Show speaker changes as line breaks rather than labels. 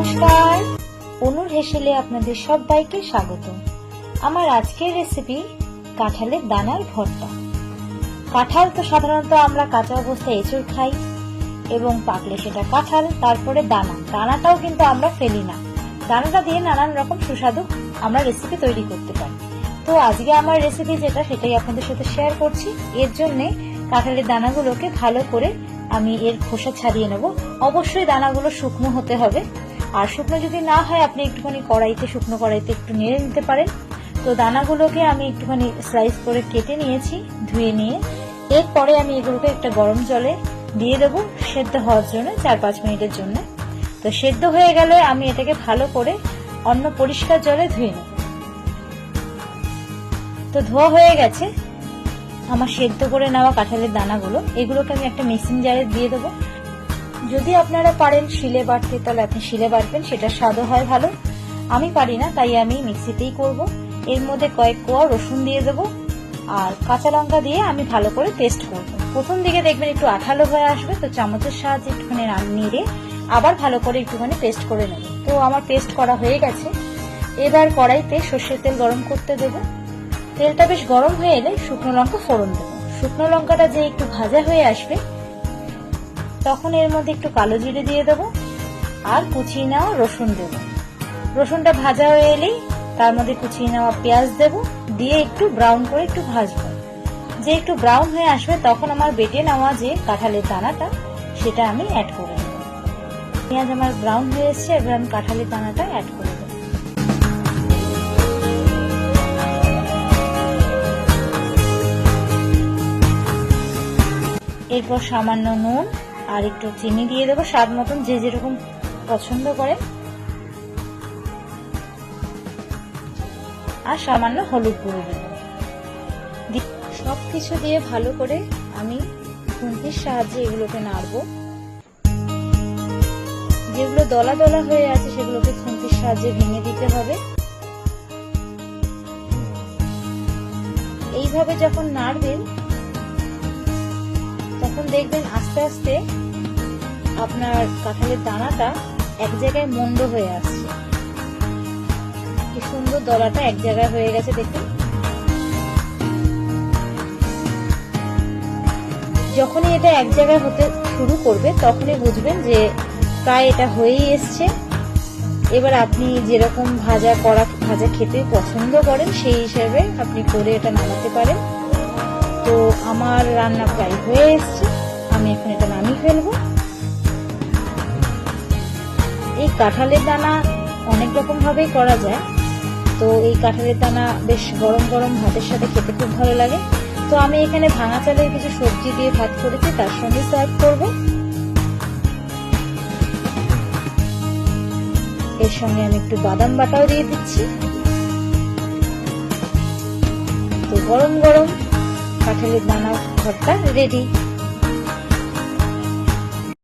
নমস্কার। অনুর হেসেলে আপনাদের সবাইকে স্বাগত। আমার আজকের রেসিপি কাঁঠালের দানার ভর্তা। কাঁঠাল তো সাধারণত আমরা কাঁচা অবস্থায় এঁচড় খাই এবং পাকলে সেটা কাঁঠাল, তারপরে দানা। দানাটাও কিন্তু আমরা ফেলি না। দানাটা দিয়ে নানান রকম সুস্বাদু আমরা রেসিপি তৈরি করতে পারি। তো আজকে আমার রেসিপি যেটা, সেটাই আপনাদের সাথে শেয়ার করছি। এর জন্যে কাঁঠালের দানাগুলোকে ভালো করে আমি এর খোসা ছাড়িয়ে নেব। অবশ্যই দানাগুলো শুকনো হতে হবে। আর শুকনো যদি না হয়, আপনি একটুখানি কড়াইতে, শুকনো কড়াইতে একটু নেড়ে নিতে পারেন। তো দানাগুলোকে আমি একটুখানি স্লাইস করে কেটে নিয়েছি, ধুয়ে নিয়ে। এরপরে আমি এগুলোকে একটা গরম জলে দিয়ে দেবো, সেদ্ধ হওয়ার জন্য চার পাঁচ মিনিটের জন্য। তো সেদ্ধ হয়ে গেলে আমি এটাকে ভালো করে অন্য পরিষ্কার জলে ধুয়ে নেব। তো ধোয়া হয়ে গেছে। আমার সেদ্ধ করে নেওয়া কাঁঠালের দানাগুলো, এগুলোকে আমি একটা মেশিন জারে দিয়ে দেবো। যদি আপনারা পারেন শিলে বাটতে তাহলে আপনি শিলে বাটবেন সেটা স্বাদও হয় ভালো। আমি পারি না, তাই আমি মিক্সিতেই করব। এর মধ্যে কয়েক কোয়া রসুন দিয়ে দেবো, আর কাঁচা লঙ্কা দিয়ে আমি ভালো করে পেস্ট করব। প্রথম দিকে দেখবেন একটু আঠালো হয়ে আসবে, তো চামচের সাহায্যে একটুখানি রান নেড়ে আবার ভালো করে একটুখানি পেস্ট করে নেব। তো আমার পেস্ট করা হয়ে গেছে। এবার কড়াইতে সর্ষের তেল গরম করতে দেবো। তেলটা বেশ গরম হয়ে এলে শুকনো লঙ্কা ফোড়ন দেবো। শুকনো লঙ্কাটা যে একটু ভাজা হয়ে আসবে তখন এর মধ্যে একটু কালো জিরে দিয়ে দেবো, আর কুচিয়ে নেওয়া রসুন দেবো। রসুনটা ভাজা হয়ে এলেই তার মধ্যে কুচিয়ে নেওয়া পেঁয়াজ দেবো, দিয়ে একটু ব্রাউন করে একটু ভাজবো। যে একটু ব্রাউন হয়ে আসবে তখন আমার বেটে নেওয়া যে কাঁঠালের দানাটা, সেটা আমি অ্যাড করে দেবো পেঁয়াজ আমার ব্রাউন হয়ে এসছে, এবার আমি কাঁঠালের দানাটা অ্যাড করে দেবো। এরপর সামান্য নুন আর একটু চিনি দিয়ে দেবো স্বাদ মতন যে যেরকম পছন্দ করে। আর সামান্য হলুদ গুঁড়ো দেবো। সব কিছু দিয়ে ভালো করে আমি খুন্তির সাহায্যে এগুলোকে নাড়বো। যেগুলো দলা দলা হয়ে আছে সেগুলোকে খুন্তির সাহায্যে ভেঙে দিতে হবে। এইভাবে যখন নাড়বেন তখন দেখবেন আস্তে আস্তে আপনার কাঁঠালের দানাটা এক জায়গায় মন্ড হয়ে আসছে। কি সুন্দর দলাটা এক জায়গায় হয়ে গেছে দেখুন। যখনই এটা এক জায়গায় হতে শুরু করবে, তখনই বুঝবেন যে প্রায় এটা হয়েই এসছে। এবার আপনি যেরকম ভাজা করা ভাজা খেতে পছন্দ করেন, সেই হিসেবে আপনি করে এটা নামাতে পারেন। তো আমার রান্না প্রায় হয়ে এসছে। এটা নামিয়ে ফেলব। এই কাঁঠালের দানা অনেক রকম ভাবেই করা যায়। তো এই কাঁঠালের দানা বেশ গরম গরম ভাতের সাথে খেতে খুব ভালো লাগে। তো আমি এখানে ভাঙা চালের কিছু সবজি দিয়ে ভাত করেছি, তার সঙ্গে সার্ভ করব। এর সঙ্গে আমি একটু বাদাম বাটাও দিয়ে দিচ্ছি। তো গরম গরম কাঁঠালের দানা ভর্তা রেডি।